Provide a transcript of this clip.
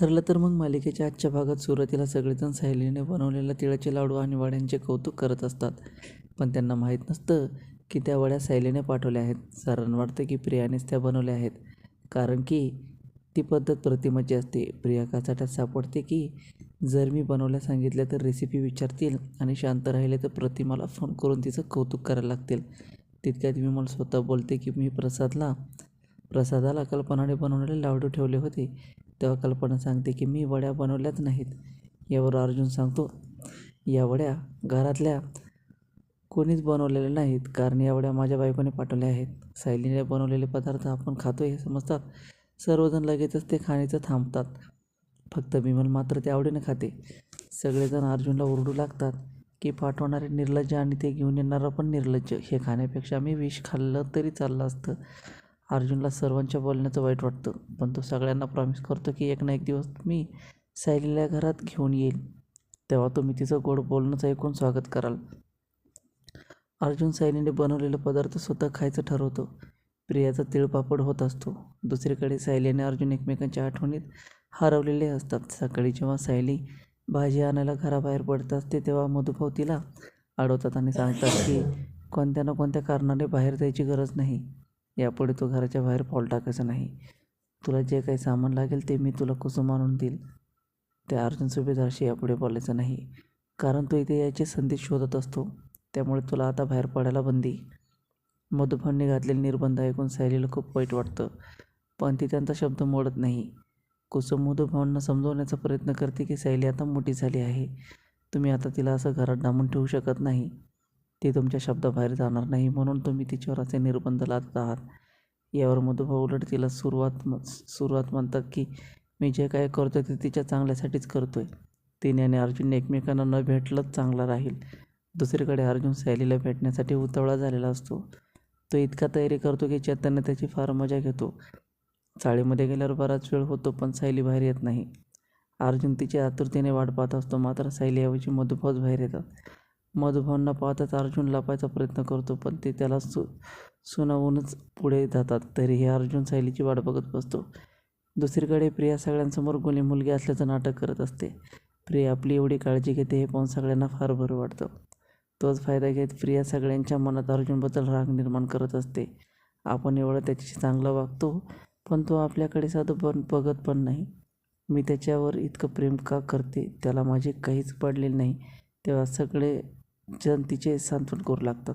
ठरलं तर मग मालिकेच्या आजच्या भागात सुरुवातीला सगळेजण सायलीने बनवलेल्या तिळाचे लाडू आणि वड्यांचे कौतुक करत असतात. पण त्यांना माहीत नसतं की त्या वड्या सायलीने पाठवल्या आहेत. सारांना वाटतं की प्रियानेच त्या बनवल्या आहेत. कारण की ती पद्धत प्रतिमाची असते. प्रिया काचाट्यात सापडते की जर मी बनवल्या सांगितल्या तर रेसिपी विचारतील आणि शांत राहिले तर प्रतिमाला फोन करून तिचं कौतुक करायला लागतील. तितक्यात मी मला स्वतः बोलते की मी प्रसादला प्रसादाला कल्पनाने बनवलेले लाडू ठेवले होते. तेव्हा कल्पना सांगते की मी वड्या बनवल्याच नाहीत. यावर अर्जुन सांगतो या वड्या घरातल्या कोणीच बनवलेल्या नाहीत. कारण या वड्या माझ्या बायकोने पाठवल्या आहेत. सायलीने बनवलेले पदार्थ आपण खातो हे समजतात. सर्वजण लगेचच ते खाण्याचं थांबतात. फक्त विमल मात्र ते आवडीने खाते. सगळेजण अर्जुनला ओरडू लागतात की पाठवणारे निर्लज्ज आणि ते घेऊन येणारा पण निर्लज्ज. हे खाण्यापेक्षा मी विष खाल्लं तरी चाललं असतं. अर्जुनला सर्वांच्या बोलण्याचं वाईट वाटतं पण तो सगळ्यांना प्रॉमिस करतो की एक ना एक दिवस मी सायलीला घरात घेऊन येईल. तेव्हा तुम्ही तिचं गोड बोलणंच ऐकून स्वागत कराल. अर्जुन सायलीने बनवलेला पदार्थ स्वतः खायचं ठरवतो. प्रियाचा तिळपापड होत असतो. दुसरीकडे सायली आणि अर्जुन एकमेकांच्या आठवणीत हरवलेले असतात. सकाळी जेव्हा सायली भाजी आणायला घराबाहेर पडत असते तेव्हा मधुभाव तिला अडवतात आणि सांगतात की कोणत्या ना कोणत्या कारणाने बाहेर जायची गरज नाही. यापुढे तू घराच्या बाहेर पाऊल टाकायचं नाही. तुला जे काही सामान लागेल ते मी तुला कुसुम आणून देईल. त्या अर्जुन सुभेदारशी यापुढे बोलायचं नाही. कारण तो इथे यायचे संदेश शोधत असतो. त्यामुळे तुला आता बाहेर पडायला बंदी. मधुफांनी घातलेले निर्बंध ऐकून सायलीला खूप वाईट वाटतं. पण ती त्यांचा शब्द मोडत नाही. कुसुम मधुभावांना समजवण्याचा प्रयत्न करते की सायली आता मोठी झाली आहे. तुम्ही आता तिला असं घरात डांबून ठेवू शकत नाही. ती तुमच्या शब्दाबाहेर जाणार नाही म्हणून तुम्ही तिच्यावर असे निर्बंध लादत आहात. यावर मधुभाऊ उलट तिला सुरुवात म सुरुवात म्हणतात की मी जे काय करतो ते तिच्या चांगल्यासाठीच करतो आहे तिने आणि अर्जुनने एकमेकांना न भेटलंच चांगला राहील. दुसरीकडे अर्जुन सायलीला भेटण्यासाठी उतावळा झालेला असतो. तो इतका तयारी करतो की चैतन्य त्याची फार मजा घेतो. चाळीमध्ये गेल्यावर बराच वेळ होतो पण सायली बाहेर येत नाही. अर्जुन तिच्या आतुरतेने वाट पाहत असतो मात्र सायलीऐवजी मधुभाऊच बाहेर येतात. मधुभावना पाहताच अर्जुन लपायचा प्रयत्न करतो पण ते त्याला सु सुनावूनच पुढे जातात. तरीही अर्जुन सायलीची वाट बघत बसतो. दुसरीकडे प्रिया सगळ्यांसमोर गुणी मुलगी असल्याचं नाटक करत असते. प्रिया आपली एवढी काळजी घेते हे पाहून सगळ्यांना फार बरं वाटतं. तोच फायदा घेत प्रिया सगळ्यांच्या मनात अर्जुनबद्दल राग निर्माण करत असते. आपण एवढं त्याच्याशी चांगलं वागतो पण तो आपल्याकडे साधं पण बघत पण नाही. मी त्याच्यावर इतकं प्रेम का करते? त्याला माझे काहीच पडलेले नाही. तेव्हा सगळे जण तिचे सांत्वन करू लागतात.